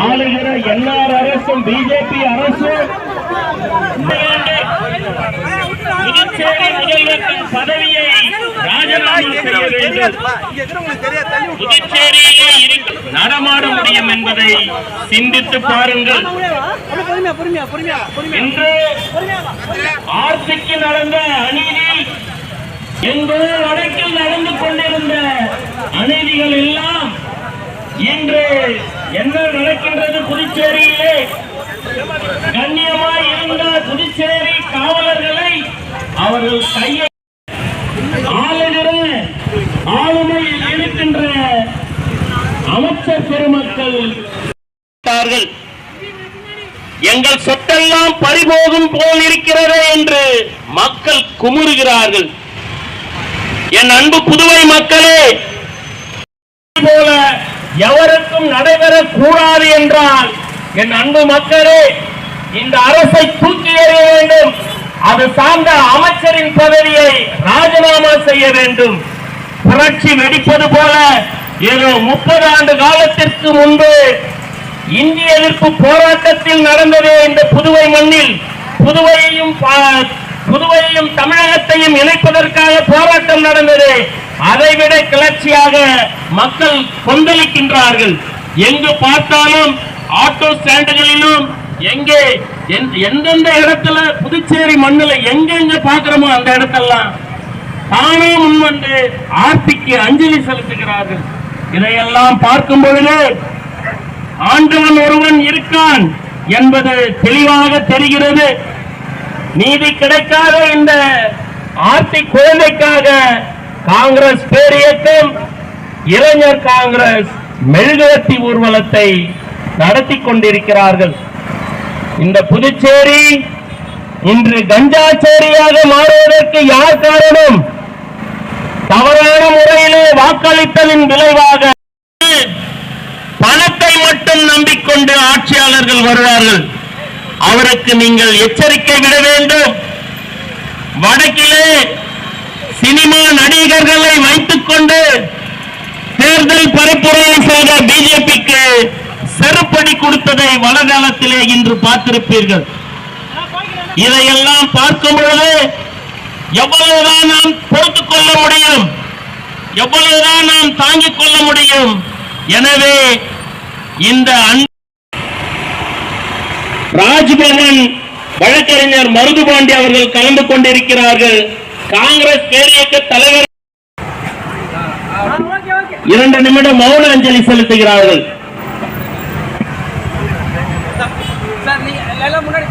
ஆளுகிற என்ஆர் அரசும் பிஜேபி அரசும் புதுச்சேரி முதல்வரின் பதவியை ராஜினாமா செய்ய வேண்டும். நடமாட முடியும் என்பதை சிந்தித்து பாருங்கள். பொறுமையா இன்று ஆர்சிக்கு நடந்த அநீதி எங்கோ வடக்கில் நடந்து கொண்டிருந்த அநீதிகள் எல்லாம் இன்று என்ன நடக்கின்றது புதுச்சேரியிலே? கண்ணியமாய் இருந்த புதுச்சேரி காவலர்களை அவர்கள் கையை ஆளுகிற ஆளுமையில் இருக்கின்ற அமைச்சர் பெருமக்கள் எங்கள் சொத்தெல்லாம் பறிபோகும் போல் இருக்கிறதே என்று மக்கள் குமுறுகிறார்கள். என் அன்பு புதுவை மக்களே போல எவரும் நடைபெறக் கூடாது என்றால் என் அன்பு மக்களே இந்த அரசை தூக்கி எறிய வேண்டும். அது சார்ந்த அமைச்சரின் பதவியை ராஜினாமா செய்ய வேண்டும். புரட்சி வெடிப்பது போல ஏதோ முப்பது ஆண்டு காலத்திற்கு முன்பு இந்திய எதிர்ப்பு போராட்டத்தில் நடந்ததே இந்த புதுவை மண்ணில். புதுவையையும் புதுவையையும் தமிழகத்தையும் இணைப்பதற்காக போராட்டம் நடந்தது. அதைவிட கிளர்ச்சியாக மக்கள் கொந்தளிக்கின்றார்கள். எங்கு பார்த்தாலும் ஆட்டோ ஸ்டாண்டுகளிலும் எங்கே எந்தெந்த இடத்துல புதுச்சேரி மண்ணுல எங்கெங்க பார்க்கிறோமோ அந்த இடத்தெல்லாம் தானே முன்வந்து ஆர்த்திக்கு அஞ்சலி செலுத்துகிறார்கள். இதையெல்லாம் பார்க்கும் பொழுது ஆண்டவன் ஒருவன் இருக்கான் என்பது தெளிவாக தெரிகிறது. நீதி கிடைக்காத இந்த ஆர்த்தி குழந்தைக்காக காங்கிரஸ் பேரியக்கம் இளைஞர் காங்கிரஸ் மெழுகுவர்த்தி ஊர்வலத்தை நடத்தி கொண்டிருக்கிறார்கள். இந்த புதுச்சேரி இன்று கஞ்சாச்சேரியாக மாறுவதற்கு யார் காரணம்? தவறான முறையிலே வாக்களித்ததின் விளைவாக பணத்தை மட்டும் நம்பிக்கொண்டு ஆட்சியாளர்கள் வருவார்கள். அவருக்கு நீங்கள் எச்சரிக்கை விட வேண்டும். வடக்கிலே சினிமா நடிகர்களை வைத்துக் கொண்டு தேர்தல் பரப்புரையை செய்த பிஜேபிக்கு செருப்படி கொடுத்ததை வலதளத்திலே இன்று பார்த்திருப்பீர்கள். இதையெல்லாம் பார்க்கும் பொழுது எவ்வளவுதான் நாம் பொறுத்துக் கொள்ள முடியும் எவ்வளவுதான் நாம் தாங்கிக் கொள்ள முடியும். எனவே இந்த ராஜ்பவன் வழக்கறிஞர் மருதுபாண்டி அவர்கள் கலந்து கொண்டிருக்கிறார்கள். காங்கிரஸ் பேரியக்க தலைவர் இரண்டு நிமிடம் மௌன அஞ்சலி செலுத்துகிறார்கள். முன்னாடி